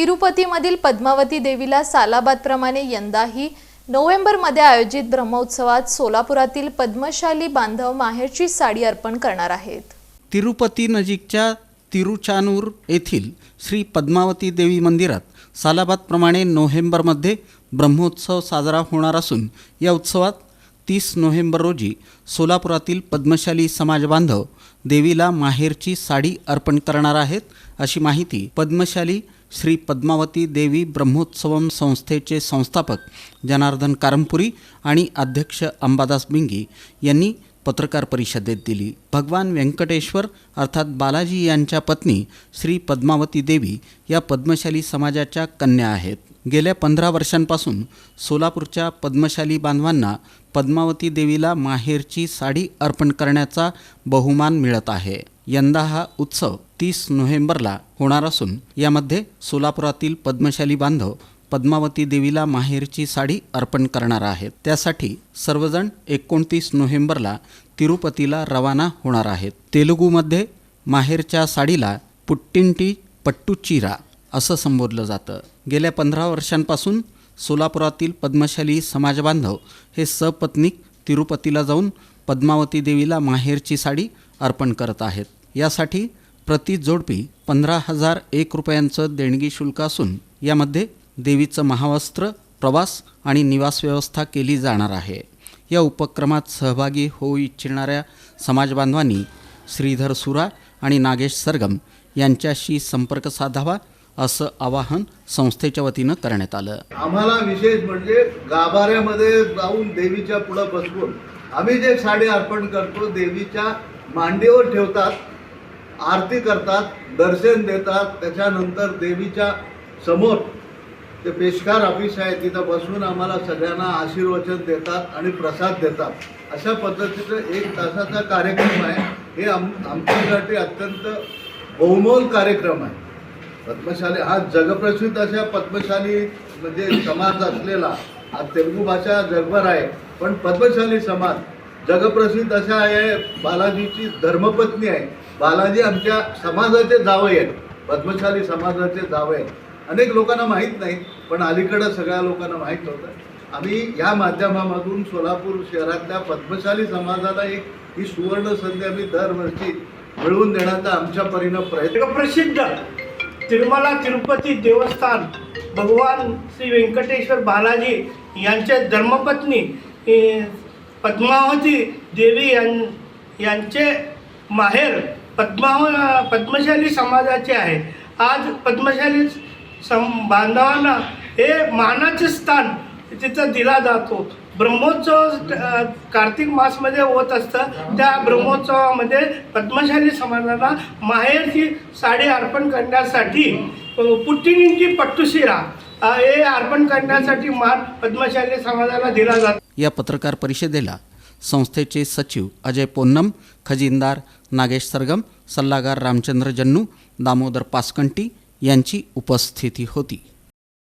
तिरुपतीमधील पद्मावती देवीला सालाबादप्रमाणे यंदाही नोव्हेंबरमध्ये आयोजित ब्रह्मोत्सवात सोलापुरातील पद्मशाली बांधव माहेरची साडी अर्पण करणार आहेत. तिरुपती नजीकच्या तिरुचानूर येथील श्री पद्मावती देवी मंदिरात सालाबादप्रमाणे नोव्हेंबरमध्ये ब्रह्मोत्सव साजरा होणार असून या उत्सवात तीस नोव्हेंबर रोजी सोलापुरातील पद्मशाली समाज बांधव देवीला माहेरची साडी अर्पण करणार आहेत अशी माहिती पद्मशाली श्री पद्मावती देवी ब्रह्मोत्सवम संस्थेचे संस्थापक जनार्दन कारंपुरी आणि अध्यक्ष अंबादास बिंगी यांनी पत्रकार परिषदेत दिली. भगवान व्यंकटेश्वर अर्थात बालाजी यांच्या पत्नी श्री पद्मावती देवी या पद्मशाली समाजाच्या कन्या आहेत. गेल्या पंधरा वर्षांपासून सोलापूरच्या पद्मशाली बांधवांना पद्मावती देवीला माहेरची साडी अर्पण करण्याचा बहुमान मिळत आहे. यंदा हा उत्सव तीस नोव्हेंबरला होणार असून यामध्ये सोलापुरातील पद्मशाली बांधव पद्मावती देवीला माहेरची साडी अर्पण करणार आहेत. त्यासाठी सर्वजण एकोणतीस नोव्हेंबरला तिरुपतीला रवाना होणार आहेत. तेलुगूमध्ये माहेरच्या साडीला पुट्टिंटी पट्टुचिरा असं संबोधलं जातं. गेल्या पंधरा वर्षांपासून सोलापुरातील पद्मशाली समाजबांधव हे सपत्नीक तिरुपतीला जाऊन पद्मावती देवीला माहेरची साडी अर्पण करत आहेत. यासाठी प्रति जोडपी पंधरा हजार एक रुपयांचं देणगी शुल्क असून यामध्ये देवीचं महावस्त्र प्रवास आणि निवास व्यवस्था केली जाणार आहे. या उपक्रमात सहभागी होऊ इच्छिणाऱ्या समाजबांधवांनी श्रीधर सुरा आणि नागेश सरगम यांच्याशी संपर्क साधावा असं आवाहन संस्थेच्या वतीनं करण्यात आलं. आम्हाला विशेष म्हणजे गाभाऱ्यामध्ये जाऊन देवीच्या पुढं बसवून आम्ही जे साडी अर्पण करतो देवीच्या मांडीवर ठेवतात आरती करतात दर्शन देतात त्याच्यानंतर देवीच्या समोर ते पेशकार ऑफिस आहे तिथं बसून आम्हाला सगळ्यांना आशीर्वचन देतात आणि प्रसाद देतात. अशा पद्धतीचं एक तासाचा कार्यक्रम आहे. हे आम आमच्यासाठी अत्यंत बहुमोल कार्यक्रम आहे. पद्मशाली हा जगप्रसिद्ध अशा पद्मशाली म्हणजे समाज असलेला हा तेलुगू भाषा जगभर आहे. पण पद्मशाली समाज जगप्रसिद्ध अशा आहे बालाजीची धर्मपत्नी आहे. बालाजी आमच्या समाजाचे जावई आहेत. पद्मशाली समाजाचे जावई आहेत. अनेक लोकांना माहीत नाही पण अलीकडं सगळ्या लोकांना माहीत होतं. आम्ही या माध्यमामधून सोलापूर शहरातल्या पद्मशाली समाजाला एक ही सुवर्ण संधी आम्ही दरवर्षी मिळवून देण्याचा आमच्या परिणाम प्रयत्न प्रसिद्ध तिरुमला तिरुपती देवस्थान भगवान श्री व्यंकटेश्वर बालाजी यांच्या धर्मपत्नी पद्मावती देवी यां यांचे माहेर पद्माव पद्मशाली समाजाचे आहे. आज पद्मशाली सम बांधवांना हे मानाचे स्थान तिथं दिला जातो. ब्रह्मोत्सव कार्तिक मासमध्ये होत असतं. त्या ब्रह्मोत्सवामध्ये पद्मशाली समाजाला माहेरची साडी अर्पण करण्यासाठी अ, पुट्टिनींची पट्टुशिरा हे अर्पण करण्यासाठी मान पद्मशाली समाजाला दिला जातो. या पत्रकार परिषदेला संस्थेचे सचिव अजय पोन्नम खजिनदार नागेश सरगम सल्लागार रामचंद्र जन्नू दामोदर पासकंटी यांची उपस्थिती होती.